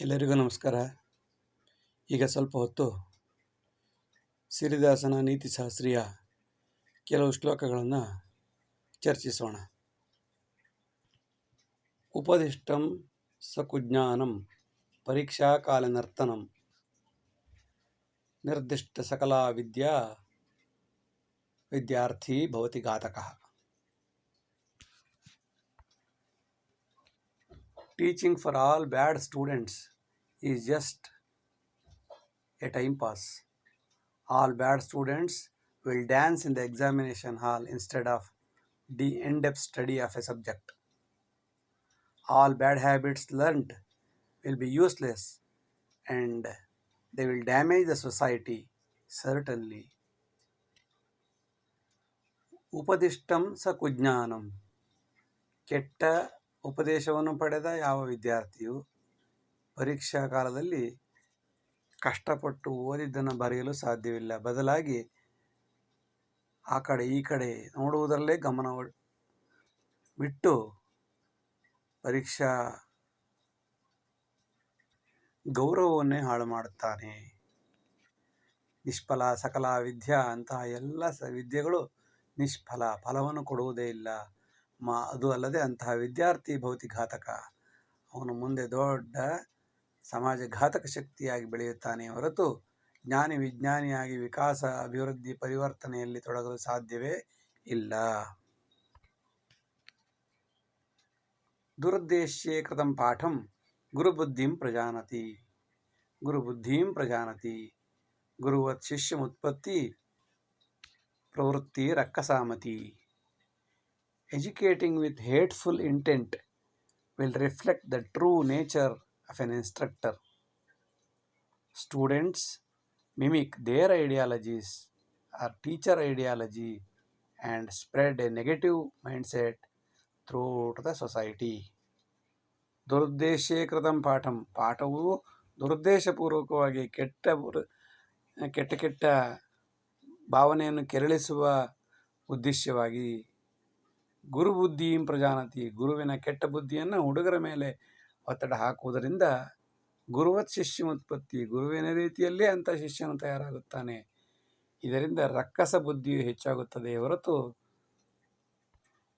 ಎಲ್ಲರಿಗೂ ನಮಸ್ಕಾರ. ಈಗ ಸ್ವಲ್ಪ ಹೊತ್ತು ಸಿರಿದಾಸನ ನೀತಿಶಾಸ್ತ್ರೀಯ ಕೆಲವು ಶ್ಲೋಕಗಳನ್ನು ಚರ್ಚಿಸೋಣ. ಉಪದಿಷ್ಟಂ ಸಕುಜ್ಞಾನಂ ಪರೀಕ್ಷಾಕಾಲನರ್ತನಂ ನಿರ್ದಿಷ್ಟ ಸಕಲ ವಿದ್ಯಾ ವಿದ್ಯಾರ್ಥಿ ಭವತಿ ಘಾತಕಃ. teaching for all bad students is just a time pass. All bad students will dance in the examination hall instead of the in depth study of a subject. All bad habits learnt will be useless and they will damage the society, certainly. ಉಪದಿಷ್ಟಂ ಸ ಕುಜ್ಞಾನಂ ಕೆಟ್ಟ ಉಪದೇಶವನ್ನು ಪಡೆದ ಯಾವ ವಿದ್ಯಾರ್ಥಿಯು ಪರೀಕ್ಷಾ ಕಾಲದಲ್ಲಿ ಕಷ್ಟಪಟ್ಟು ಓದಿದ್ದನ್ನು ಬರೆಯಲು ಸಾಧ್ಯವಿಲ್ಲ. ಬದಲಾಗಿ ಆ ಕಡೆ ಈ ಕಡೆ ನೋಡುವುದರಲ್ಲೇ ಗಮನ ಬಿಟ್ಟು ಪರೀಕ್ಷಾ ಗೌರವವನ್ನೇ ಹಾಳು ಮಾಡುತ್ತಾನೆ. ನಿಷ್ಫಲ ಸಕಲ ವಿದ್ಯಾ ಅಂತಹ ಎಲ್ಲ ಸ ವಿದ್ಯೆಗಳು ನಿಷ್ಫಲ ಫಲವನ್ನು ಕೊಡುವುದೇ ಇಲ್ಲ. ಮಾ, ಅದು ಅಲ್ಲದೆ ಅಂತಹ ವಿದ್ಯಾರ್ಥಿ ಭೌತಿಘಾತಕ. ಅವನು ಮುಂದೆ ದೊಡ್ಡ ಸಮಾಜ ಘಾತಕ ಶಕ್ತಿಯಾಗಿ ಬೆಳೆಯುತ್ತಾನೆ ಹೊರತು ಜ್ಞಾನಿ ವಿಜ್ಞಾನಿಯಾಗಿ ವಿಕಾಸ, ಅಭಿವೃದ್ಧಿ, ಪರಿವರ್ತನೆಯಲ್ಲಿ ತೊಡಗಲು ಸಾಧ್ಯವೇ ಇಲ್ಲ. ದುರುದ್ದೇಶ್ಯೇ ಕೃತಂ ಪಾಠಂ ಗುರುಬುದ್ಧಿಂ ಪ್ರಜಾನತಿ. ಗುರುಬುದ್ಧಿಂ ಪ್ರಜಾನತಿ. ಗುರುವತ್ ಶಿಷ್ಯಮುತ್ಪತ್ತಿ ಪ್ರವೃತ್ತಿ ರಕ್ಕಸಾಮತಿ. Educating with hateful intent will reflect the true nature of an instructor. Students mimic their ideologies or teacher ideology and spread a negative mindset throughout the society. ದುರುದ್ದೇಶೇ ಕೃತಂ ಪಾಠಂ ಪಾಠವು ದುರುದ್ದೇಶಪೂರ್ವಕವಾಗಿ ಕೆಟ್ಟ ಕೆಟ್ಟ ಕೆಟ್ಟ ಭಾವನೆಯನ್ನು ಕೆರಳಿಸುವ ಉದ್ದೇಶವಾಗಿ ಗುರುಬುದ್ಧಿಂ ಪ್ರಜಾನತಿ, ಗುರುವಿನ ಕೆಟ್ಟ ಬುದ್ಧಿಯನ್ನು ಹುಡುಗರ ಮೇಲೆ ಒತ್ತಡ ಹಾಕುವುದರಿಂದ ಗುರುವತ್ ಶಿಷ್ಯಮುತ್ಪತ್ತಿ, ಗುರುವಿನ ರೀತಿಯಲ್ಲೇ ಅಂಥ ಶಿಷ್ಯನು ತಯಾರಾಗುತ್ತಾನೆ. ಇದರಿಂದ ರಕ್ಕಸ ಬುದ್ಧಿಯು ಹೆಚ್ಚಾಗುತ್ತದೆ ಹೊರತು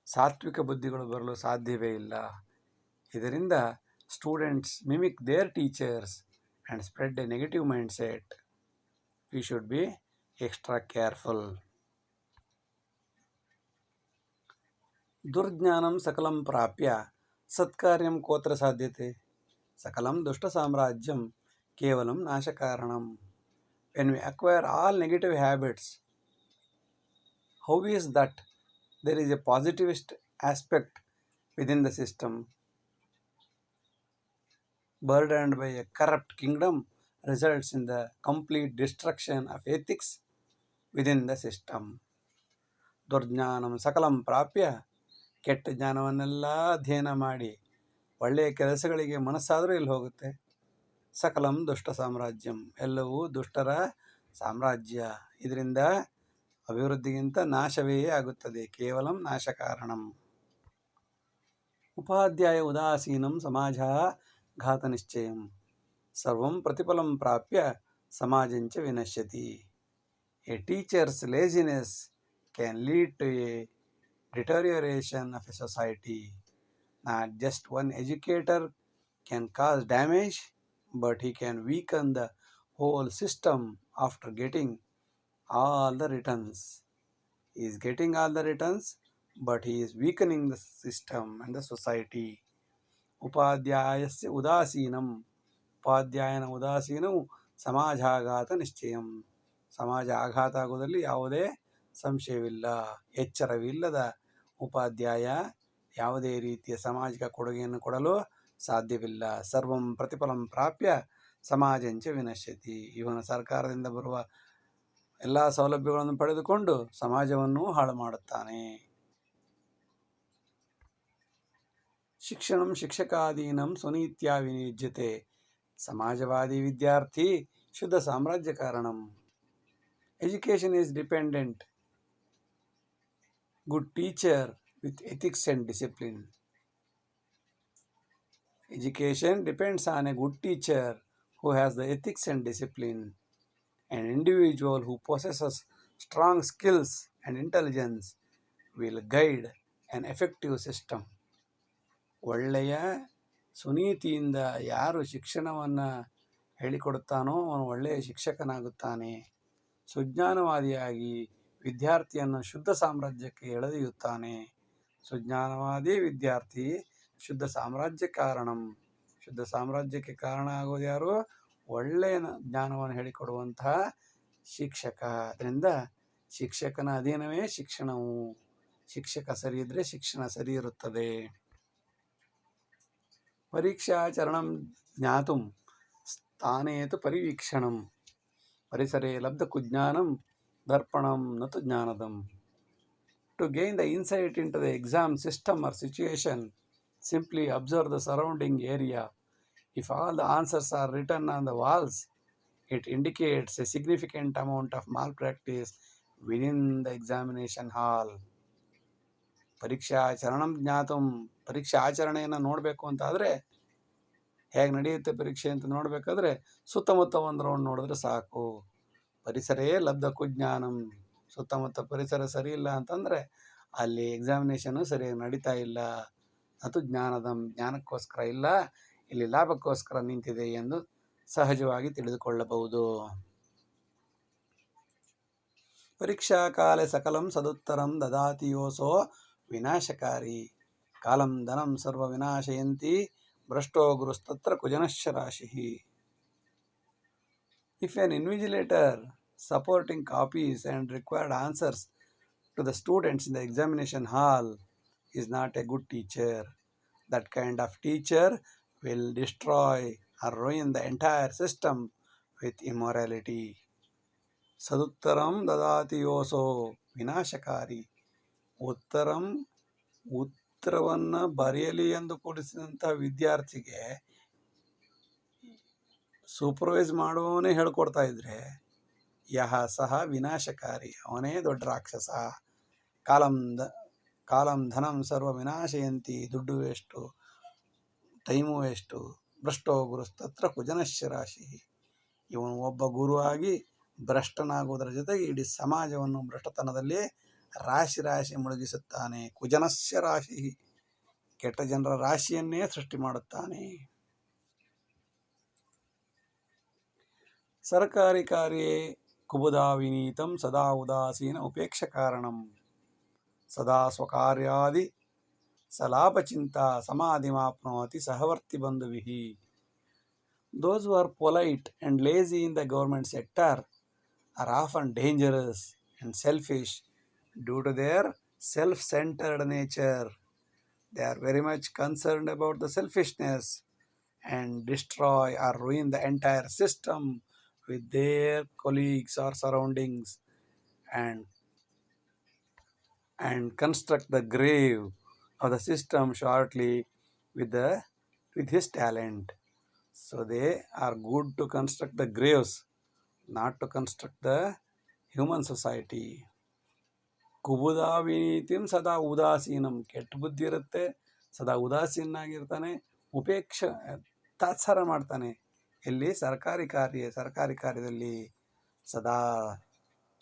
ಸಾತ್ವಿಕ ಬುದ್ಧಿಗಳು ಬರಲು ಸಾಧ್ಯವೇ ಇಲ್ಲ. ಇದರಿಂದ students mimic their teachers and spread a negative mind set we should be extra careful ದುರ್ಜ್ಞಾನಂ ಸಕಲಂ ಪ್ರಾಪ್ಯ ಸತ್ಕಾರ್ಯಂ ಕೋತ್ರ ಸಾಧ್ಯತೆ ಸಕಲಂ ದುಷ್ಟ ಸಾಮ್ರಾಜ್ಯಂ ಕೇವಲಂ ನಾಶಕಾರಣಂ when we acquire all negative habits how is that there is a positivist aspect within the system burdened by a corrupt kingdom results in the complete destruction of ethics within the system ದುರ್ಜ್ಞಾನಂ ಸಕಲಂ ಪ್ರಾಪ್ಯ ಕೆಟ್ಟ ಜ್ಞಾನವನ್ನೆಲ್ಲ ಅಧ್ಯಯನ ಮಾಡಿ ಒಳ್ಳೆಯ ಕೆಲಸಗಳಿಗೆ ಮನಸ್ಸಾದರೂ ಇಲ್ಲಿ ಹೋಗುತ್ತೆ? ಸಕಲಂ ದುಷ್ಟ ಸಾಮ್ರಾಜ್ಯಂ, ಎಲ್ಲವೂ ದುಷ್ಟರ ಸಾಮ್ರಾಜ್ಯ. ಇದರಿಂದ ಅಭಿವೃದ್ಧಿಗಿಂತ ನಾಶವೇ ಆಗುತ್ತದೆ, ಕೇವಲಂ ನಾಶಕಾರಣಂ. ಉಪಾಧ್ಯಾಯ ಉದಾಸೀನಂ ಸಮಾಜ ಘಾತನಿಶ್ಚಯಂ. ಸರ್ವಂ ಪ್ರತಿಫಲಂ ಪ್ರಾಪ್ಯ ಸಮಾಜಂಚ ವಿನಶ್ಯತಿ. A teacher's laziness can lead to a deterioration of a society. Not just one educator can cause damage, but he can weaken the whole system after getting all the returns. He is getting all the returns, but he is weakening the system and the society. ಉಪಾಧ್ಯಾಯಸ್ಯ ಉದಾಸೀನಂ ಉಪಾಧ್ಯಾಯನ ಉದಾಸೀನವು ಸಮಾಜಾಘಾತ ನಿಶ್ಚಯಂ ಸಮಾಜ ಆಘಾತ ಆಗುವುದರಲ್ಲಿ ಯಾವುದೇ ಸಂಶಯವಿಲ್ಲ ಎಚ್ಚರವಿಲ್ಲದ ಉಪಾಧ್ಯಾಯ ಯಾವುದೇ ರೀತಿಯ ಸಾಮಾಜಿಕ ಕೊಡುಗೆಯನ್ನು ಕೊಡಲು ಸಾಧ್ಯವಿಲ್ಲ. ಸರ್ವಂ ಪ್ರತಿಫಲಂ ಪ್ರಾಪ್ಯ ಸಮಾಜಂಚ ವಿನಶ್ಯತಿ. ಇವನ ಸರ್ಕಾರದಿಂದ ಬರುವ ಎಲ್ಲ ಸೌಲಭ್ಯಗಳನ್ನು ಪಡೆದುಕೊಂಡು ಸಮಾಜವನ್ನು ಹಾಳು ಮಾಡುತ್ತಾನೆ. ಶಿಕ್ಷಣಂ ಶಿಕ್ಷಕಾಧೀನಂ ಸ್ವನೀತ್ಯ ವಿನಿಯುಜ್ಯತೆ. ಸಮಾಜವಾದಿ ವಿದ್ಯಾರ್ಥಿ ಶುದ್ಧ ಸಾಮ್ರಾಜ್ಯ ಕಾರಣಂ. Education is dependent good teacher with ethics and discipline Education depends on a good teacher who has the ethics and discipline. An individual who possesses strong skills and intelligence will guide an effective system. ಒಳ್ಳೆಯ ಸುನೀತಿಯಿಂದ ಯಾರು ಶಿಕ್ಷಣವನ್ನು ಹೇಳಿಕೊಡುತ್ತಾನೋ ಅವನು ಒಳ್ಳೆಯ ಶಿಕ್ಷಕನಾಗುತ್ತಾನೆ ಸುಜ್ಞಾನವಾದಿಯಾಗಿ ವಿದ್ಯಾರ್ಥಿಯನ್ನು ಶುದ್ಧ ಸಾಮ್ರಾಜ್ಯಕ್ಕೆ ಎಳೆದೊಯ್ಯುತ್ತಾನೆ ಸುಜ್ಞಾನವಾದಿ ವಿದ್ಯಾರ್ಥಿ, ಶುದ್ಧ ಸಾಮ್ರಾಜ್ಯ ಕಾರಣಂ. ಶುದ್ಧ ಸಾಮ್ರಾಜ್ಯಕ್ಕೆ ಕಾರಣ ಆಗೋದು ಯಾರು? ಒಳ್ಳೆಯ ಜ್ಞಾನವನ್ನು ಹೇಳಿಕೊಡುವಂತಹ ಶಿಕ್ಷಕ. ಅದರಿಂದ ಶಿಕ್ಷಕನ ಅಧೀನವೇ ಶಿಕ್ಷಣವು. ಶಿಕ್ಷಕ ಸರಿ ಇದ್ದರೆ ಶಿಕ್ಷಣ ಸರಿ ಇರುತ್ತದೆ. ಪರೀಕ್ಷಾಚರಣಂ ಜ್ಞಾತು ಸ್ಥಾನೇತು ಪರಿವೀಕ್ಷಣಂ. ಪರಿಸರೇ ಲಬ್ಧ ಕುಜ್ಞಾನಂ ದರ್ಪಣಂ ನತು ಜ್ಞಾನದಂ to gain the insight into the exam system or situation simply observe the surrounding area. If all the answers are written on the walls, it indicates a significant amount of malpractice within the examination hall. ಪರೀಕ್ಷಾ ಚರಣಂ ಜ್ಞಾತಂ ಪರೀಕ್ಷಾ ಆಚರಣೆಯನ್ನು ನೋಡಬೇಕು ಅಂತ ಆದರೆ ಹೇಗೆ ನಡೆಯುತ್ತೆ ಪರೀಕ್ಷೆ ಅಂತ ನೋಡಬೇಕಾದ್ರೆ ಸುತ್ತಮುತ್ತ ಒಂದು ರೌಂಡ್ ನೋಡಿದ್ರೆ ಸಾಕು ಪರಿಸರೇ ಲಬ್ಧ ಜ್ಞಾನಂ. ಸುತ್ತಮುತ್ತ ಪರಿಸರ ಸರಿ ಇಲ್ಲ ಅಂತಂದರೆ ಅಲ್ಲಿ ಎಕ್ಸಾಮಿನೇಷನು ಸರಿಯಾಗಿ ನಡೀತಾ ಇಲ್ಲ. ಅದು ಜ್ಞಾನದ. ಜ್ಞಾನಕ್ಕೋಸ್ಕರ ಇಲ್ಲ. ಇಲ್ಲಿ ಲಾಭಕ್ಕೋಸ್ಕರ ನಿಂತಿದೆ ಎಂದು ಸಹಜವಾಗಿ ತಿಳಿದುಕೊಳ್ಳಬಹುದು. ಪರೀಕ್ಷಾ ಕಾಲ ಸಕಲಂ ಸದುತ್ತರಂ ದದಾತಿ ಯೋಸೋ ವಿನಾಶಕಾರಿ. ಕಾಲಂ ಧನಂ ಸರ್ವ ವಿನಾಶಯಂತಿ ಭ್ರಷ್ಟೋ ಗುರುಸ್ತತ್ರ ಕುಜನಶ್ಚ ರಾಶಿ. If an invigilator supporting copies and required answers to the students in the examination hall is not a good teacher. That kind of teacher will destroy or ruin the entire system with immorality. Saduttaram ದದಾತಿ ಯೋಸೋ ವಿನಾಶಕಾರಿ ಉತ್ತರಂ ಉತ್ತರವನ್ನು ಬರೆಯಲಿ ಎಂದು ಕೊಡಿಸಿದಂಥ ವಿದ್ಯಾರ್ಥಿಗೆ supervise ಮಾಡುವವನೇ ಹೇಳ್ಕೊಡ್ತಾ ಇದ್ರೆ ಯಹ ಸಹ ವಿನಾಶಕಾರಿ, ಅವನೇ ದೊಡ್ಡ ರಾಕ್ಷಸ. ಕಾಲಂ ದ, ಕಾಲಂ ಧನಂ ಸರ್ವ ವಿನಾಶಯಂತಿ, ದುಡ್ಡು ಎಷ್ಟು, ಟೈಮು ಎಷ್ಟು, ಭ್ರಷ್ಟೋ ಗುರುಸ್ತತ್ರ ಕುಜನಶ್ಯ ರಾಶಿ. ಇವನು ಒಬ್ಬ ಗುರುವಾಗಿ ಭ್ರಷ್ಟನಾಗುವುದರ ಜೊತೆಗೆ ಇಡೀ ಸಮಾಜವನ್ನು ಭ್ರಷ್ಟತನದಲ್ಲಿ ರಾಶಿ ರಾಶಿ ಮುಳುಗಿಸುತ್ತಾನೆ. ಕುಜನಸ್ಯ ರಾಶಿ, ಕೆಟ್ಟ ಜನರ ರಾಶಿಯನ್ನೇ ಸೃಷ್ಟಿ ಮಾಡುತ್ತಾನೆ. ಸರ್ಕಾರಿ ಕಾರ್ಯೇ ಕುಬುದಾ ವಿನೀತಂ ಸದಾ ಉದಾಸೀನ ಉಪೇಕ್ಷ ಕಾರಣಂ ಸದಾ ಸ್ವಕಾರ್ಯಾದಿ ಸಲಾಪಚಿಂತ ಸಮಾಧಿಮಾಪ್ನೋತಿ ಸಹವರ್ತಿ ಬಂಧುವಿಃ Those who are polite and lazy in the government sector are often dangerous and selfish due to their self centered nature. They are very much concerned about the selfishness and destroy or ruin the entire system with their colleagues or surroundings and and construct the grave of the system shortly with the with his talent so they are good to construct the graves not to construct the human society ಕುಬುದಾ ವಿನೀತಿಂ ಸದಾ ಉದಾಸೀನಂ ಕೆಟ್ಟ ಬುದ್ಧಿ ಇರುತ್ತೆ ಸದಾ ಉದಾಸೀನಾಗಿರ್ತಾನೆ ಉಪೇಕ್ಷ ತಾತ್ಸಾರ ಮಾಡ್ತಾನೆ ಎಲ್ಲಿ ಸರ್ಕಾರಿ ಕಾರ್ಯ, ಸರ್ಕಾರಿ ಕಾರ್ಯದಲ್ಲಿ ಸದಾ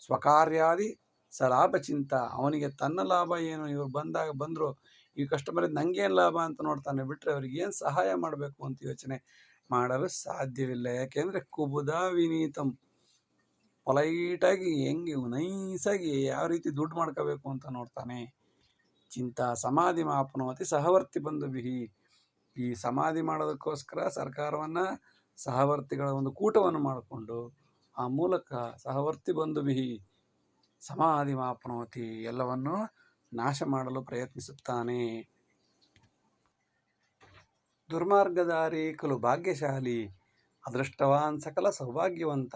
ಸ್ವಕಾರ್ಯಾದಿ ಸಲಾಭ ಚಿಂತ. ಅವನಿಗೆ ತನ್ನ ಲಾಭ ಏನು? ಇವ್ರು ಬಂದಾಗ ಬಂದರು, ಈ ಕಸ್ಟಮರ್ ನಂಗೇನು ಲಾಭ ಅಂತ ನೋಡ್ತಾನೆ ಬಿಟ್ಟರೆ ಅವ್ರಿಗೆ ಏನು ಸಹಾಯ ಮಾಡಬೇಕು ಅಂತ ಯೋಚನೆ ಮಾಡಲು ಸಾಧ್ಯವಿಲ್ಲ. ಯಾಕೆಂದರೆ ಕುಬುದ ವಿನೀತಂ. ಪೊಲೈಟಾಗಿ, ಹೆಂಗೆ ನೈಸಾಗಿ ಯಾವ ರೀತಿ ದುಡ್ಡು ಮಾಡ್ಕೋಬೇಕು ಅಂತ ನೋಡ್ತಾನೆ. ಚಿಂತಾ, ಸಮಾಧಿ ಮಾಪನವತಿ ಸಹವರ್ತಿ ಬಂಧು ಬಿಹಿ ಈ ಸಮಾಧಿ ಮಾಡೋದಕ್ಕೋಸ್ಕರ ಸರ್ಕಾರವನ್ನು ಸಹವರ್ತಿಗಳ ಒಂದು ಕೂಟವನ್ನು ಮಾಡಿಕೊಂಡು ಆ ಮೂಲಕ ಸಹವರ್ತಿ ಬಂಧು ಬಿಹಿ ಸಮಾಧಿ ಮಾಪನೋತಿ ಎಲ್ಲವನ್ನು ನಾಶ ಮಾಡಲು ಪ್ರಯತ್ನಿಸುತ್ತಾನೆ. ದುರ್ಮಾರ್ಗದಾರಿ ಕಲು ಭಾಗ್ಯಶಾಲಿ, ಅದೃಷ್ಟವಾನ್ ಸಕಲ ಸೌಭಾಗ್ಯವಂತ,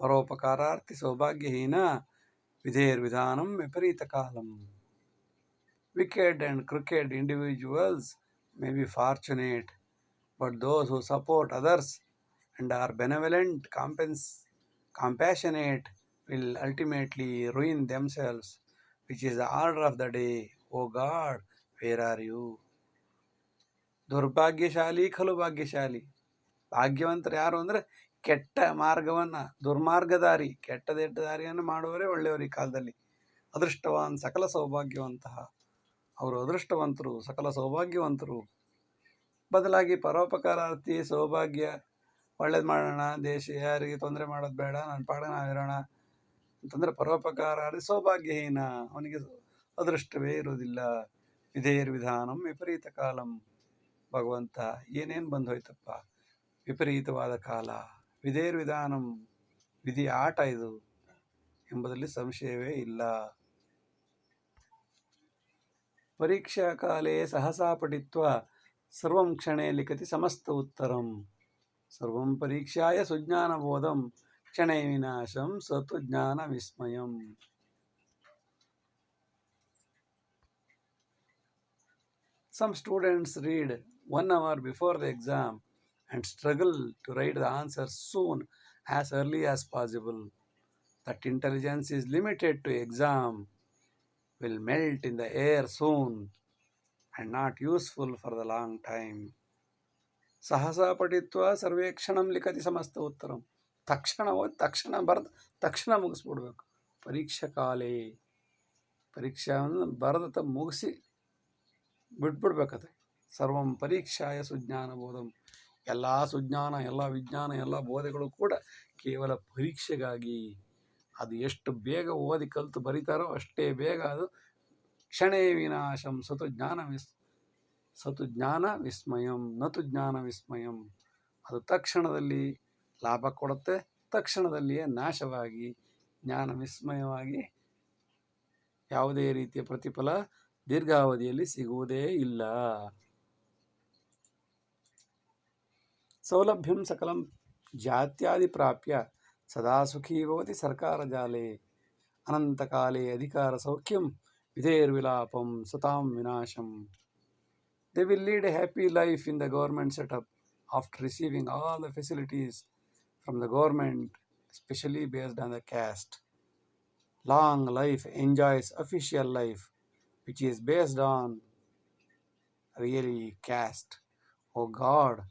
ಪರೋಪಕಾರಾರ್ಥಿ ಸೌಭಾಗ್ಯಹೀನ, ವಿಧೇರ್ವಿಧಾನಂ ವಿಪರೀತ column. Wicked and crooked individuals may be fortunate but those who support others and are benevolent ಕಾಂಪೆನ್ಸ್ compassionate will ultimately ruin themselves, which is the order of the day. O God, where are you? ದುರ್ಭಾಗ್ಯಶಾಲಿ ಖಲು ಭಾಗ್ಯಶಾಲಿ ಭಾಗ್ಯವಂತರು ಯಾರು ಅಂದರೆ ಕೆಟ್ಟ ಮಾರ್ಗವನ್ನು ದುರ್ಮಾರ್ಗದಾರಿ ಕೆಟ್ಟದೆಟ್ಟ ದಾರಿಯನ್ನು ಮಾಡುವವರೇ ಒಳ್ಳೆಯವರು ಈ ಕಾಲದಲ್ಲಿ ಅದೃಷ್ಟವಾನ್ ಸಕಲ ಸೌಭಾಗ್ಯವಂತಹ ಅವರು ಅದೃಷ್ಟವಂತರು ಸಕಲ ಸೌಭಾಗ್ಯವಂತರು ಬದಲಾಗಿ ಪರೋಪಕಾರಾರ್ಥಿ, ಸೌಭಾಗ್ಯ, ಒಳ್ಳೇದು ಮಾಡೋಣ, ದೇಶ ಯಾರಿಗೆ ತೊಂದರೆ ಮಾಡೋದು ಬೇಡ ನನ್ನ ಪಾಡ ನಾವಿರೋಣ. ಅಂತಂದರೆ ಪರೋಪಕಾರಾರ್ಥಿ ಸೌಭಾಗ್ಯಹೀನ. ಅವನಿಗೆ ಅದೃಷ್ಟವೇ ಇರುವುದಿಲ್ಲ. ವಿಧೇಯರ್ ವಿಧಾನಂ ವಿಪರೀತ ಕಾಲಂ. ಭಗವಂತ, ಏನೇನು ಬಂದು ಹೋಯ್ತಪ್ಪ? ವಿಪರೀತವಾದ ಕಾಲ. ವಿಧೇಯರ್ ವಿಧಾನಂ ವಿಧಿ ಆಟ ಇದು ಎಂಬುದರಲ್ಲಿ ಸಂಶಯವೇ ಇಲ್ಲ. ಪರೀಕ್ಷಾ ಕಾಲೇ ಸಹಸಾ ಪಠಿತ್ವ. సర్వం క్షణే లిఖతి సమస్త ఉత్తరం సర్వం పరీక్షాయ సుజ్ఞానబోధం క్షణే వినాశం సతు జ్ఞాన విస్మయం Some students read one hour before the exam and struggle to write the answer soon as early as possible. That intelligence is limited to exam will melt in the air soon. And not useful for the long time. ಸಹಸ ಪಠಿತ್ವ ಸರ್ವೇಕ್ಷಣಂ ಲಿಖತಿ ಸಮಸ್ತ ಉತ್ತರಂ. ತಕ್ಷಣ ಓದಿ, ತಕ್ಷಣ ಬರೆದು, ತಕ್ಷಣ ಮುಗಿಸ್ಬಿಡ್ಬೇಕು. ಪರೀಕ್ಷಾ ಕಾಲೇ. ಪರೀಕ್ಷೆಯನ್ನು ಬರೆದ ಮುಗಿಸಿ ಬಿಟ್ಬಿಡ್ಬೇಕದು ಸರ್ವಂ ಪರೀಕ್ಷಾಯ ಸುಜ್ಞಾನ ಬೋಧಂ. ಎಲ್ಲ ಸುಜ್ಞಾನ, ಎಲ್ಲ ವಿಜ್ಞಾನ, ಎಲ್ಲ ಬೋಧೆಗಳು ಕೂಡ ಕೇವಲ ಪರೀಕ್ಷೆಗಾಗಿ. ಅದು ಎಷ್ಟು ಬೇಗ ಓದಿ ಕಲಿತು ಬರೀತಾರೋ ಅಷ್ಟೇ ಬೇಗ ಅದು ಕ್ಷಣೇ ವಿನಾಶಂ, ಸತು ಜ್ಞಾನ ವಿಸ್, ಸತು ಜ್ಞಾನ ವಿಸ್ಮಯಂ, ನತು ಜ್ಞಾನ ವಿಸ್ಮಯಂ. ಅದು ತಕ್ಷಣದಲ್ಲಿ ಲಾಭ ಕೊಡುತ್ತೆ, ತಕ್ಷಣದಲ್ಲಿಯೇ ನಾಶವಾಗಿ, ಜ್ಞಾನ ವಿಸ್ಮಯವಾಗಿ ಯಾವುದೇ ರೀತಿಯ ಪ್ರತಿಫಲ ದೀರ್ಘಾವಧಿಯಲ್ಲಿ ಸಿಗುವುದೇ ಇಲ್ಲ. ಸೌಲಭ್ಯಂ ಸಕಲಂ ಜಾತ್ಯಾದಿ ಪ್ರಾಪ್ಯ, ಸದಾ ಸುಖೀ ಭವತಿ ಸರ್ಕಾರಜಾಲೆ ಅನಂತಕಾಲೇ ಅಧಿಕಾರ ಸೌಖ್ಯಂ ವಿಧೇರ್ವಿಲಾಪಂ ಸತಾಂ ವಿನಾಶಂ they will lead a happy life in the government setup after receiving all the facilities from the government especially based on the caste. Long life enjoys official life, which is based on really caste. Oh God,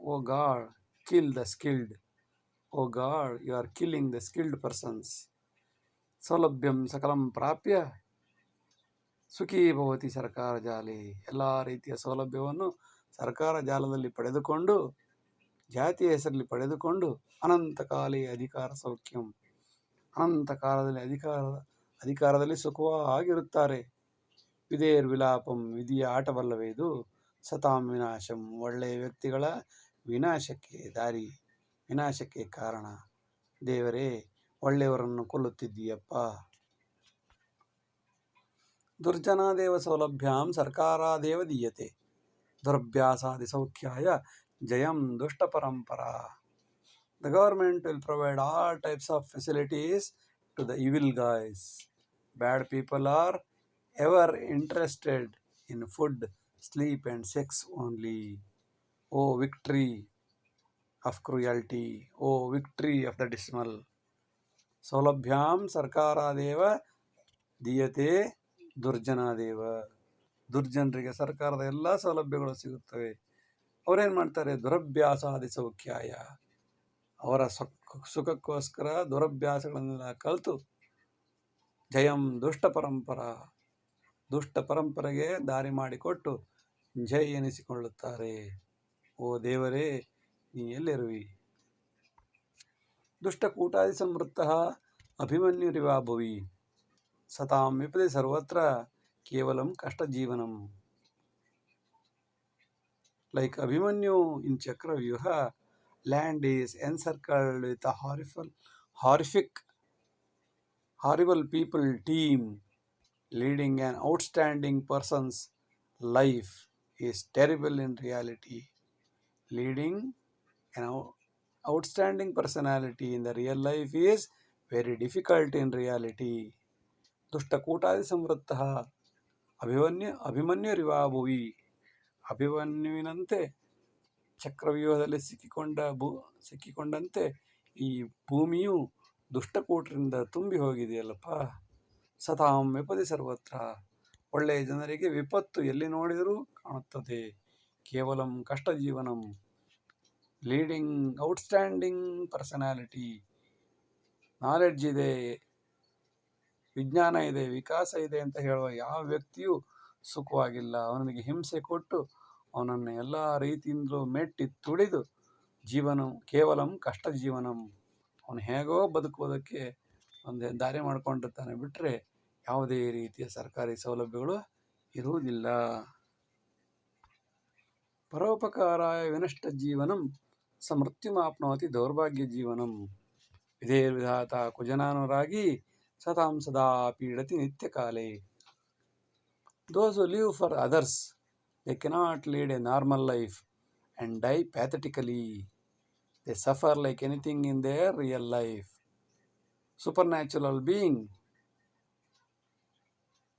oh God, kill the skilled. Oh God, you are killing the skilled persons. ಸೌಲಭ್ಯಂ ಸಕಲಂ ಪ್ರಾಪ್ಯ ಸುಖೀ ಭವತಿ ಸರ್ಕಾರ ಜಾಲಿ. ಎಲ್ಲ ರೀತಿಯ ಸೌಲಭ್ಯವನ್ನು ಸರ್ಕಾರ ಜಾಲದಲ್ಲಿ ಪಡೆದುಕೊಂಡು, ಜಾತಿಯ ಹೆಸರಲ್ಲಿ ಪಡೆದುಕೊಂಡು ಅನಂತಕಾಲೇ ಅಧಿಕಾರ ಸೌಖ್ಯಂ. ಅನಂತ ಕಾಲದಲ್ಲಿ ಅಧಿಕಾರ, ಅಧಿಕಾರದಲ್ಲಿ ಸುಖವಾಗಿರುತ್ತಾರೆ. ವಿಧೇರ್ ವಿಲಾಪಂ ವಿಧಿಯ ಆಟವಲ್ಲವೇ ಇದು? ಸತಾಂ ವಿನಾಶಂ ಒಳ್ಳೆಯ ವ್ಯಕ್ತಿಗಳ ವಿನಾಶಕ್ಕೆ ದಾರಿ, ವಿನಾಶಕ್ಕೆ ಕಾರಣ. ದೇವರೇ, ಒಳ್ಳೆಯವರನ್ನು ಕೊಲ್ಲುತ್ತಿದ್ದೀಯಪ್ಪ. दुर्जनादेव सौलभ्या सर्कारादेव दीयते। दुर्भ्यासादिसौख्याय जयं दुष्टपरम्परा the government will provide all types of facilities to the evil guys bad people are ever interested in food sleep and sex only oh victory of cruelty oh victory of the dismal सौलभ्या सर्कारादेव दीयते। ದುರ್ಜನಾದೇವ, ದುರ್ಜನರಿಗೆ ಸರ್ಕಾರದ ಎಲ್ಲ ಸೌಲಭ್ಯಗಳು ಸಿಗುತ್ತವೆ. ಅವರೇನು ಮಾಡ್ತಾರೆ? ದುರಭ್ಯಾಸಾದಿ ಸೌಖ್ಯಾಯ. ಅವರ ಸುಖ ಸುಖಕ್ಕೋಸ್ಕರ ದುರಭ್ಯಾಸಗಳನ್ನೆಲ್ಲ ಕಲಿತು ಜಯಂ ದುಷ್ಟ ಪರಂಪರ, ದುಷ್ಟ ಪರಂಪರೆಗೆ ದಾರಿ ಮಾಡಿಕೊಟ್ಟು ಜೈ ಎನಿಸಿಕೊಳ್ಳುತ್ತಾರೆ. ಓ ದೇವರೇ, ನೀ ಎಲ್ಲಿರುವಿ? ದುಷ್ಟಕೂಟಾದಿ ಸಂವೃತ್ತ ಅಭಿಮನ್ಯುರಿವಾ ಭುವಿ ಸತಾಂ ವಿಪದೆ ಸರ್ವತ್ರ ಕೇವಲಂ ಕಷ್ಟಜೀವನಂ Like Abhimanyu in Chakravyuha, land is encircled with a horrible, horrific, horrible people team leading an outstanding person's life is terrible in reality. Leading an out- outstanding personality in the real life is very difficult in reality. ದುಷ್ಟಕೂಟಾದಿ ಸಂವೃತ್ತ Abhimanyu ಅಭಿಮನ್ಯುರಿವಾ ಭುವಿ ಅಭಿಮನ್ಯುವಿನಂತೆ ಚಕ್ರವ್ಯೂಹದಲ್ಲಿ ಸಿಕ್ಕಿಕೊಂಡ ಭೂ, ಸಿಕ್ಕಿಕೊಂಡಂತೆ ಈ ಭೂಮಿಯು ದುಷ್ಟಕೂಟರಿಂದ ತುಂಬಿ ಹೋಗಿದೆಯಲ್ಲಪ್ಪ. ಸತಾಂ ವಿಪದಿ ಸರ್ವತ್ರ. ಒಳ್ಳೆಯ ಜನರಿಗೆ ವಿಪತ್ತು ಎಲ್ಲಿ ನೋಡಿದರೂ ಕಾಣುತ್ತದೆ. ಕೇವಲಂ ಕಷ್ಟಜೀವನಂ. Leading outstanding personality. ನಾಲೆಡ್ಜ್ ಇದೆ. ವಿಜ್ಞಾನ ಇದೆ, ವಿಕಾಸ ಇದೆ ಅಂತ ಹೇಳುವ ಯಾವ ವ್ಯಕ್ತಿಯೂ ಸುಖವಾಗಿಲ್ಲ. ಅವನಿಗೆ ಹಿಂಸೆ ಕೊಟ್ಟು ಅವನನ್ನು ಎಲ್ಲ ರೀತಿಯಿಂದಲೂ ಮೆಟ್ಟಿ ತುಳಿದು ಜೀವನ, ಕೇವಲಂ ಕಷ್ಟ ಜೀವನಂ. ಅವನು ಹೇಗೋ ಬದುಕುವುದಕ್ಕೆ ಒಂದು ದಾರಿ ಮಾಡಿಕೊಂಡಿರ್ತಾನೆ. ಬಿಟ್ಟರೆ ಯಾವುದೇ ರೀತಿಯ ಸರ್ಕಾರಿ ಸೌಲಭ್ಯಗಳು ಇರುವುದಿಲ್ಲ. ಪರೋಪಕಾರಾಯ ವಿನಷ್ಟ ಜೀವನಂ ಸಮೃತ್ಯುಮಾಪ್ನೋತಿ ದೌರ್ಭಾಗ್ಯ ಜೀವನಂ. ವಿಧೇರ್ವಿಧಾತ ಕುಜನಾನುರಾಗಿ ಸತಾಂ ಸದಾ ಪೀಡತಿ ನಿತ್ಯ ಕಾಲೇ those who live for others they cannot lead a normal life and die pathetically they suffer like anything in their real life supernatural being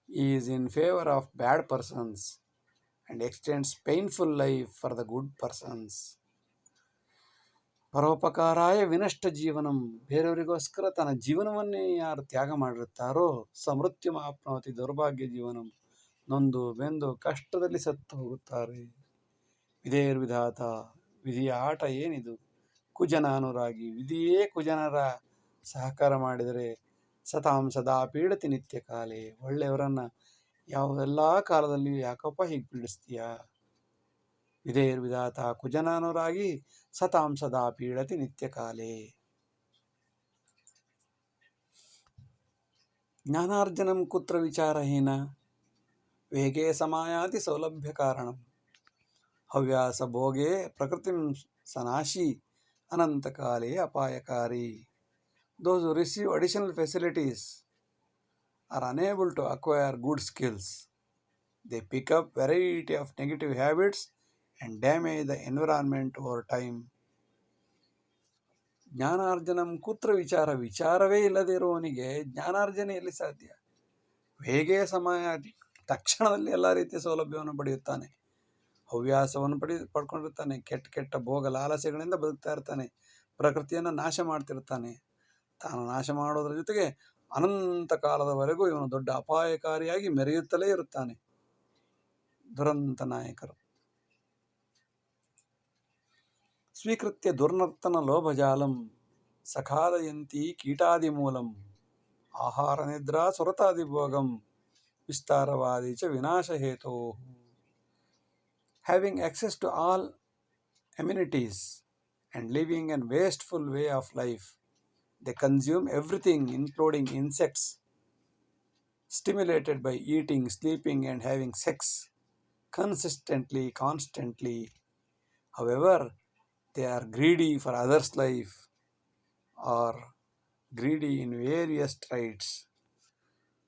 is in favor of bad persons and extends painful life for the good persons ಪರೋಪಕಾರಾಯ ವಿನಷ್ಟ ಜೀವನಂ. ಬೇರೆಯವರಿಗೋಸ್ಕರ ತನ್ನ ಜೀವನವನ್ನೇ ಯಾರು ತ್ಯಾಗ ಮಾಡಿರುತ್ತಾರೋ ಸಮೃತ್ಯು ಆಪ್ನೋತಿ ದೌರ್ಭಾಗ್ಯ ಜೀವನಂ. ನೊಂದು ಬೆಂದು ಕಷ್ಟದಲ್ಲಿ ಸತ್ತು ಹೋಗುತ್ತಾರೆ. ವಿಧೇರ್ವಿಧಾತ ವಿಧಿಯ ಆಟ ಏನಿದು? ಕುಜನ ಅನುರಾಗಿ ವಿಧಿಯೇ ಕುಜನರ ಸಹಕಾರ ಮಾಡಿದರೆ ಸತಾಂ ಸದಾ ಪೀಡತಿ ನಿತ್ಯ ಕಾಲೇ ಒಳ್ಳೆಯವರನ್ನು ಯಾವುದೆಲ್ಲ ಕಾಲದಲ್ಲಿಯೂ ಯಾಕಪ್ಪ ಹೀಗೆ ಪೀಡಿಸ್ತೀಯಾ? ವಿಧೇರ್ವಿಧಾತ ಕುಜನಾನುರಾಗಿ ಸತಾಂ ಸದಾ ಪೀಡತಿ ನಿತ್ಯ ಕಾಲೇ ಜ್ಞಾನಾರ್ಜನಂ ಕುತ್ರ ವಿಚಾರಹೀನ ವೇಗೇ ಸಮಾಯಾತಿ ಸೌಲಭ್ಯ ಕಾರಣಂ ಹವ್ಯಾಸ ಭೋಗೆ ಪ್ರಕೃತಿಂ ಸನಾಶಿ ಅನಂತಕಾಲೇ ಅಪಾಯಕಾರಿ those receive additional facilities are unable to acquire good skills they pick up variety of negative habits and damage the environment over time ಜ್ಞಾನಾರ್ಜನಂ ಕುತ್ರ ವಿಚಾರ, ವಿಚಾರವೇ ಇಲ್ಲದೆ ಇರುವವನಿಗೆ ಜ್ಞಾನಾರ್ಜನೆ ಎಲ್ಲಿ ಸಾಧ್ಯ? ಹೇಗೆ ಸಮಯ ತಕ್ಷಣದಲ್ಲಿ ಎಲ್ಲ ರೀತಿಯ ಸೌಲಭ್ಯವನ್ನು ಪಡೆಯುತ್ತಾನೆ. ಹವ್ಯಾಸವನ್ನು ಪಡಿ, ಪಡ್ಕೊಂಡಿರ್ತಾನೆ. ಕೆಟ್ಟ ಕೆಟ್ಟ ಭೋಗ ಲಾಲಸೆಗಳಿಂದ ಬದುಕ್ತಾ ಇರ್ತಾನೆ. ಪ್ರಕೃತಿಯನ್ನು ನಾಶ ಮಾಡ್ತಿರ್ತಾನೆ. ತಾನು ನಾಶ ಮಾಡೋದ್ರ ಜೊತೆಗೆ ಅನಂತ ಕಾಲದವರೆಗೂ ಇವನು ದೊಡ್ಡ ಅಪಾಯಕಾರಿಯಾಗಿ ಮೆರೆಯುತ್ತಲೇ ಇರುತ್ತಾನೆ. ದುರಂತ ನಾಯಕರು. స్వీకృత్య దుర్నర్తన లోభజాలం సఖాదయంతి కీటాదిమూలం ఆహార నిద్ర సురతాదిభోగం విస్తారవాది చ వినాశహేతో having access to all amenities and living a wasteful way of life. They consume everything, including insects, stimulated by eating, sleeping, and having sex consistently, constantly. However, they are greedy for others' life or greedy in various traits.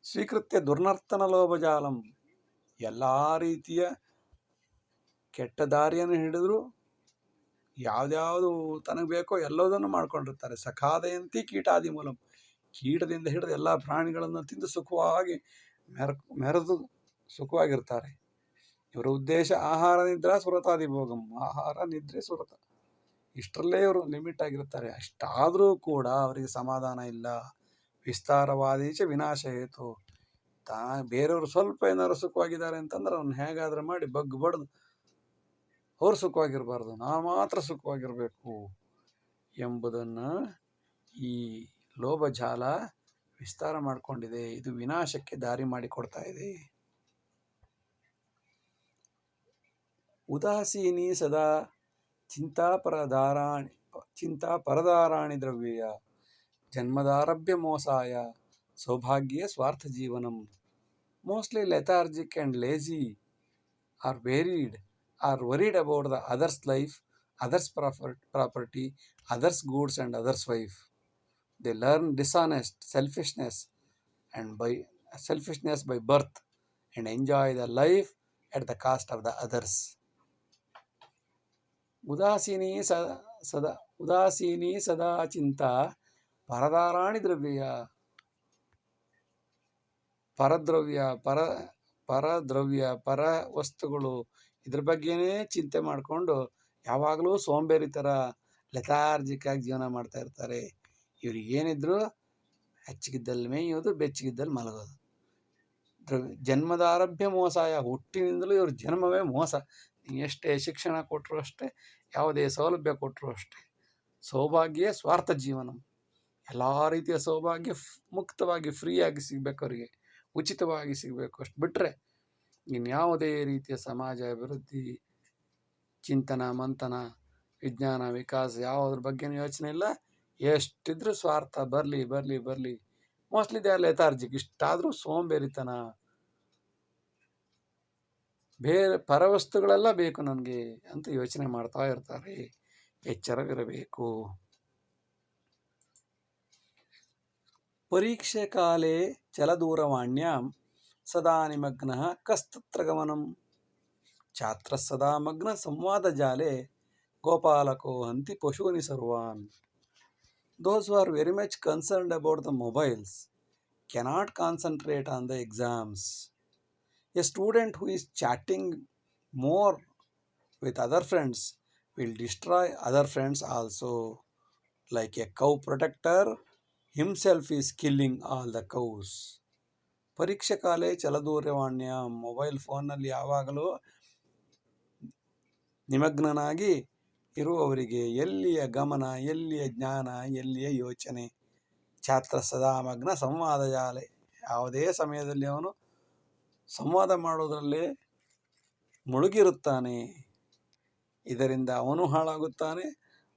ಸ್ವೀಕೃತ್ಯ ದುರ್ನರ್ತನ ಲೋಭಜಾಲಂ ಎಲ್ಲ ರೀತಿಯ ಕೆಟ್ಟ ದಾರಿಯನ್ನು ಹಿಡಿದ್ರು ಯಾವುದ್ಯಾವುದು ತನಗೆ ಬೇಕೋ ಎಲ್ಲದನ್ನು ಮಾಡ್ಕೊಂಡಿರ್ತಾರೆ ಸಖಾದಯಂತಿ ಕೀಟಾದಿ ಮೂಲಂ ಕೀಟದಿಂದ ಹಿಡಿದು ಎಲ್ಲ ಪ್ರಾಣಿಗಳನ್ನು ತಿಂದು ಸುಖವಾಗಿ ಮೆರ ಮೆರೆದು ಸುಖವಾಗಿರ್ತಾರೆ ಇವರ ಉದ್ದೇಶ ಆಹಾರ ನಿದ್ರಾ ಸುರತಾದಿ ಭೋಗಂ ಆಹಾರ ನಿದ್ರೆ ಸುರತ ಇಷ್ಟರಲ್ಲೇ ಇವರು ಲಿಮಿಟ್ ಆಗಿರ್ತಾರೆ. ಅಷ್ಟಾದರೂ ಕೂಡ ಅವರಿಗೆ ಸಮಾಧಾನ ಇಲ್ಲ. ವಿಸ್ತಾರವಾದೀಚ ವಿನಾಶ ಏತು ತಾ, ಬೇರೆಯವರು ಸ್ವಲ್ಪ ಏನಾದ್ರು ಸುಖವಾಗಿದ್ದಾರೆ ಅಂತಂದ್ರೆ ಅವ್ನು ಹೇಗಾದ್ರೆ ಮಾಡಿ ಬಗ್ಗು ಬಡ್ದು ಅವ್ರು ಸುಖವಾಗಿರಬಾರ್ದು. ನಾವು ಮಾತ್ರ ಸುಖವಾಗಿರಬೇಕು ಎಂಬುದನ್ನು ಈ ಲೋಭಜಾಲ ವಿಸ್ತಾರ ಮಾಡಿಕೊಂಡಿದೆ. ಇದು ವಿನಾಶಕ್ಕೆ ದಾರಿ ಮಾಡಿಕೊಡ್ತಾ ಇದೆ. ಉದಾಸೀನಿ ಸದಾ चिंतापरदाराणि चिंतापरदाराणि द्रव्य जन्मदारभ्य मोसाय सौभाग्य स्वार्थ जीवनम mostly lethargic and lazy are worried are worried about the others life others property others goods and others wife they learn dishonest selfishness and by selfishness by birth and enjoy the life at the cost of the others ಉದಾಸೀನಿ ಸ ಸದಾ, ಉದಾಸೀನಿ ಸದಾ ಚಿಂತ ಪರದಾರಾಣಿ ದ್ರವ್ಯ. ಪರದ್ರವ್ಯ, ಪರ ಪರದ್ರವ್ಯ, ಪರ ವಸ್ತುಗಳು ಇದ್ರ ಬಗ್ಗೆನೇ ಚಿಂತೆ ಮಾಡಿಕೊಂಡು ಯಾವಾಗಲೂ ಸೋಂಬೇರಿ ಥರ ಆಗಿ ಜೀವನ ಮಾಡ್ತಾ ಇರ್ತಾರೆ. ಇವ್ರಿಗೆ ಏನಿದ್ರು ಹೆಚ್ಚಿಗಿದ್ದಲ್ಲಿ ಮೇಯೋದು ಬೆಚ್ಚಗಿದ್ದಲ್ಲಿ ಮಲಗೋದು. ದ್ರವ್ಯ, ಜನ್ಮದಾರಭ್ಯ ಮೋಸಾಯ, ಹುಟ್ಟಿನಿಂದಲೂ ಇವ್ರ ಜನ್ಮವೇ ಮೋಸ. ಎಷ್ಟೇ ಶಿಕ್ಷಣ ಕೊಟ್ಟರು ಅಷ್ಟೇ, ಯಾವುದೇ ಸೌಲಭ್ಯ ಕೊಟ್ಟರು ಅಷ್ಟೇ. ಸೌಭಾಗ್ಯ ಸ್ವಾರ್ಥ ಜೀವನ. ಎಲ್ಲ ರೀತಿಯ ಸೌಭಾಗ್ಯ ಮುಕ್ತವಾಗಿ ಫ್ರೀಯಾಗಿ ಸಿಗಬೇಕು ಅವರಿಗೆ, ಉಚಿತವಾಗಿ ಸಿಗಬೇಕು ಅಷ್ಟು ಬಿಟ್ಟರೆ ಇನ್ಯಾವುದೇ ರೀತಿಯ ಸಮಾಜ ಅಭಿವೃದ್ಧಿ, ಚಿಂತನ, ಮಂಥನ, ವಿಜ್ಞಾನ, ವಿಕಾಸ ಯಾವುದ್ರ ಬಗ್ಗೆನೂ ಯೋಚನೆ ಇಲ್ಲ. ಎಷ್ಟಿದ್ರೂ ಸ್ವಾರ್ಥ ಬರಲಿ ಬರಲಿ ಬರಲಿ. ಮೋಸ್ಟ್ಲಿ ದೇ ಆರ್ ಇಷ್ಟಾದರೂ ಸೋಂಬೇರಿತನ. ಬೇರೆ ಪರವಸ್ತುಗಳೆಲ್ಲ ಬೇಕು ನನಗೆ ಅಂತ ಯೋಚನೆ ಮಾಡ್ತಾ ಇರ್ತಾರೆ. ಎಚ್ಚರವಿರಬೇಕು. ಪರೀಕ್ಷೆ ಕಾಲೇ ಚಲದೂರವಾಣ್ಯಾಂ ಸದಾ ನಿಮಗ್ನ ಕಸ್ತತ್ರ ಗಮನಂ ಛಾತ್ರ ಸದಾ ಮಗ್ನ ಸಂವಾದಜಾಲೆ ಗೋಪಾಲಕೋ ಹಂತಿ ಪಶೂನಿ ಸರ್ವಾನ್. Those are very much concerned about the mobiles cannot concentrate on the exams a student who is chatting more with other friends will destroy other friends also. Like a cow protector, himself is killing all the cows. ಪರೀಕ್ಷೆ ಕಾಲೇ ಚಲದೂರವಾಣ್ಯ mobile ಫೋನ್ನಲ್ಲಿ ಯಾವಾಗಲೂ ನಿಮಗ್ನನಾಗಿ ಇರುವವರಿಗೆ ಎಲ್ಲಿಯ ಗಮನ ಎಲ್ಲಿಯ ಜ್ಞಾನ ಎಲ್ಲಿಯ ಯೋಚನೆ ಛಾತ್ರ ಸದಾಮಗ್ನ ಸಂವಾದ ಜಾಲೆ ಯಾವುದೇ ಸಮಯದಲ್ಲಿ ಅವನು ಸಂವಾದ ಮಾಡೋದರಲ್ಲೇ ಮುಳುಗಿರುತ್ತಾನೆ. ಇದರಿಂದ ಅವನು ಹಾಳಾಗುತ್ತಾನೆ,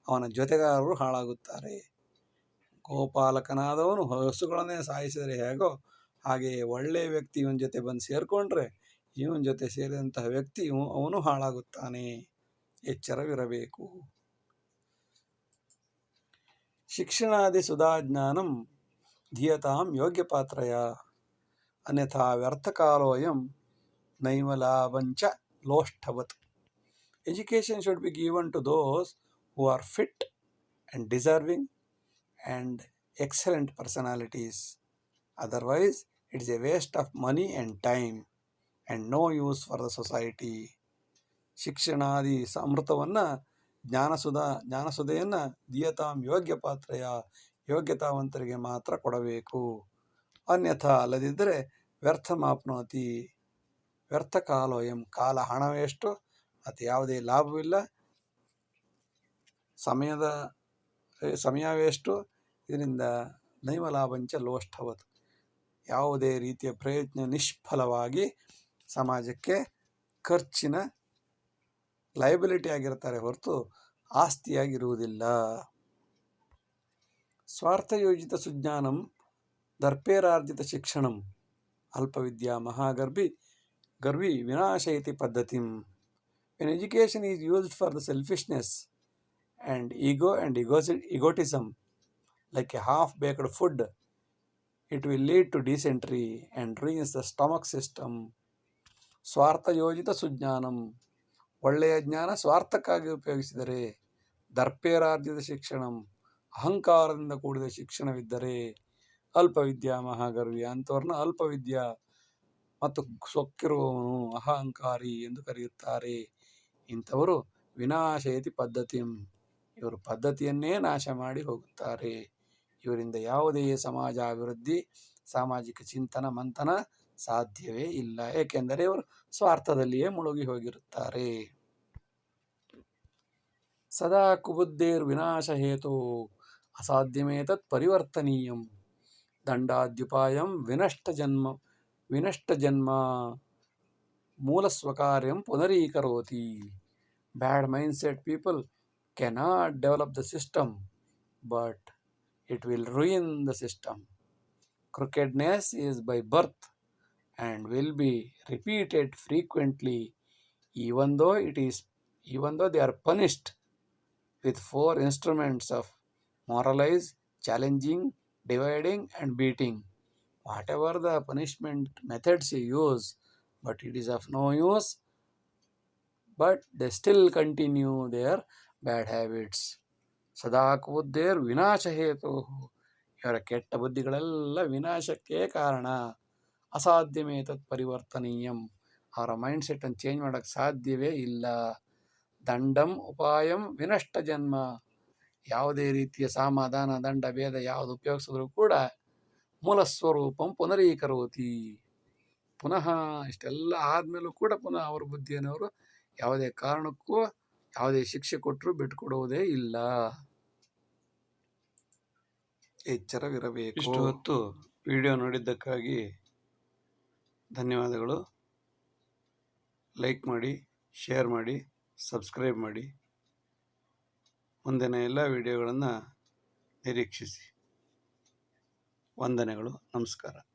ಅವನ ಜೊತೆಗಾರರು ಹಾಳಾಗುತ್ತಾರೆ. ಗೋಪಾಲಕನಾದವನು ಹಸುಗಳನ್ನೇ ಸಾಯಿಸಿದರೆ ಹೇಗೋ ಹಾಗೆಯೇ ಒಳ್ಳೆಯ ವ್ಯಕ್ತಿ ಇವನ ಜೊತೆ ಬಂದು ಸೇರಿಕೊಂಡ್ರೆ ಇವನ ಜೊತೆ ಸೇರಿದಂತಹ ವ್ಯಕ್ತಿ ಅವನು ಹಾಳಾಗುತ್ತಾನೆ. ಎಚ್ಚರವಿರಬೇಕು. ಶಿಕ್ಷಣಾದಿ ಸುಧಾಜ್ಞಾನಂ ಧಿಯತಾಂ ಯೋಗ್ಯ ಪಾತ್ರಯ ಅನ್ಯಥಾ ವ್ಯರ್ಥಕಾಲೋಯಂ ನೈಮಲಾಭಂಚ ಲೋಷ್ಠವತ್ education should be given to those who are fit and deserving and excellent personalities otherwise is a waste of money and time and no use for the society ಶಿಕ್ಷಣಾದಿ ಅಮೃತವನ್ನು ಜ್ಞಾನಸುಧ, ಜ್ಞಾನಸುಧೆಯನ್ನು ದಿಯತಾಂ ಯೋಗ್ಯ ಪಾತ್ರೆಯ ಯೋಗ್ಯತಾವಂತರಿಗೆ ಮಾತ್ರ ಕೊಡಬೇಕು. ಅನ್ಯಥಾ ಅಲ್ಲದಿದ್ದರೆ ವ್ಯರ್ಥ ಮಾಪ್ನೋತಿ ವ್ಯರ್ಥ ಕಾಲೋಯಂ ಕಾಲ ಹಣವೆಷ್ಟು? ಮತ್ತು ಯಾವುದೇ ಲಾಭವಿಲ್ಲ. ಸಮಯದ ಸಮಯ ವೇಸ್ಟು ಇದರಿಂದ ನೈವ ಲಾಭಂಚ ಲೋಷ್ಠವತ್. ಯಾವುದೇ ರೀತಿಯ ಪ್ರಯತ್ನ ನಿಷ್ಫಲವಾಗಿ ಸಮಾಜಕ್ಕೆ ಖರ್ಚಿನ ಲಯಬಿಲಿಟಿ ಆಗಿರ್ತಾರೆ ಹೊರತು ಆಸ್ತಿಯಾಗಿರುವುದಿಲ್ಲ. ಸ್ವಾರ್ಥಯೋಜಿತ ಸುಜ್ಞಾನಂ, ದರ್ಪೇರಾರ್ಜಿತ ಶಿಕ್ಷಣಂ. ಅಲ್ಪವಿದ್ಯಾ ಮಹಾಗರ್ಭಿ ಗರ್ವಿ ವಿನಾಶ ಪದ್ಧತಿಂ. An education is used for the selfishness and ego and egos egotism like a half baked food it will lead to dysentery and ruins the stomach system ಸ್ವಾರ್ಥಯೋಜಿತ ಸುಜ್ಞಾನಂ ಒಳ್ಳೆಯ ಜ್ಞಾನ ಸ್ವಾರ್ಥಕ್ಕಾಗಿ ಉಪಯೋಗಿಸಿದರೆ ದರ್ಪೇರಾರ್ಜಿತ ಶಿಕ್ಷಣಂ. ಅಹಂಕಾರದಿಂದ ಕೂಡಿದ ಶಿಕ್ಷಣವಿದ್ದರೆ ಅಲ್ಪವಿದ್ಯಾ ಮಹಾಗರ್ವಿ ಅಂಥವ್ರನ್ನ ಅಲ್ಪವಿದ್ಯಾ ಮತ್ತು ಸೊಕ್ಕಿರುವವನು ಅಹಂಕಾರಿ ಎಂದು ಕರೆಯುತ್ತಾರೆ. ಇಂಥವರು ವಿನಾಶಯತಿ ಪದ್ಧತಿಂ. ಇವರು ಪದ್ಧತಿಯನ್ನೇ ನಾಶ ಮಾಡಿ ಹೋಗುತ್ತಾರೆ. ಇವರಿಂದ ಯಾವುದೇ ಸಮಾಜ ಅಭಿವೃದ್ಧಿ ಸಾಮಾಜಿಕ ಚಿಂತನ, ಮಂಥನ ಸಾಧ್ಯವೇ ಇಲ್ಲ. ಏಕೆಂದರೆ ಇವರು ಸ್ವಾರ್ಥದಲ್ಲಿಯೇ ಮುಳುಗಿ ಹೋಗಿರುತ್ತಾರೆ. ಸದಾ ಕುಬುದ್ದೇರ್ ವಿನಾಶ ಹೇತು ಅಸಾಧ್ಯಮೇತತ್ ಪರಿವರ್ತನೀಯಂ దండాద్యుపాయం వినష్టజన్మ వినష్టజన్మ మూలస్వకార్యం పునరీకరోతి bad mind set people cannot develop the system but it will ruin the system. Crookedness is by birth and will be repeated frequently, even though it is even though they are punished with four instruments of moralize, challenging, dividing, and beating. Whatever the punishment methods you use, but it is of no use, but they still continue their bad habits. ಸದಾ ಕುಬುದ್ಧೇರ್ ವಿನಾಶ ಹೇತು ಇವರ ಕೆಟ್ಟ ಬುದ್ಧಿಗಳೆಲ್ಲ ವಿನಾಶಕ್ಕೆ ಕಾರಣ ಅಸಾಧ್ಯವೇ ತತ್ ಪರಿವರ್ತನೀಯಂ ಅವರ mind ಸೆಟ್ಟನ್ನು change ಮಾಡೋಕ್ಕೆ ಸಾಧ್ಯವೇ ಇಲ್ಲ ದಂಡಂ ಉಪಾಯಂ ವಿನಷ್ಟ ಜನ್ಮ ಯಾವುದೇ ರೀತಿಯ ಸಮಾಧಾನ, ದಂಡ, ಭೇದ ಯಾವುದು ಉಪಯೋಗಿಸಿದ್ರು ಕೂಡ ಮೂಲ ಸ್ವರೂಪಂ ಪುನರೀಕರೋತಿ. ಪುನಃ ಇಷ್ಟೆಲ್ಲ ಆದಮೇಲೂ ಕೂಡ ಪುನಃ ಅವ್ರ ಬುದ್ಧಿಯನ್ನವರು ಯಾವುದೇ ಕಾರಣಕ್ಕೂ, ಯಾವುದೇ ಶಿಕ್ಷೆ ಕೊಟ್ಟರು ಬಿಟ್ಕೊಡುವುದೇ ಇಲ್ಲ. ಎಚ್ಚರವಿರಬೇಕು. ವಿಡಿಯೋ ನೋಡಿದ್ದಕ್ಕಾಗಿ ಧನ್ಯವಾದಗಳು. ಲೈಕ್ ಮಾಡಿ, ಶೇರ್ ಮಾಡಿ, ಸಬ್ಸ್ಕ್ರೈಬ್ ಮಾಡಿ. ಮುಂದಿನ ಎಲ್ಲ ವಿಡಿಯೋಗಳನ್ನು ನಿರೀಕ್ಷಿಸಿ. ವಂದನೆಗಳು. ನಮಸ್ಕಾರ.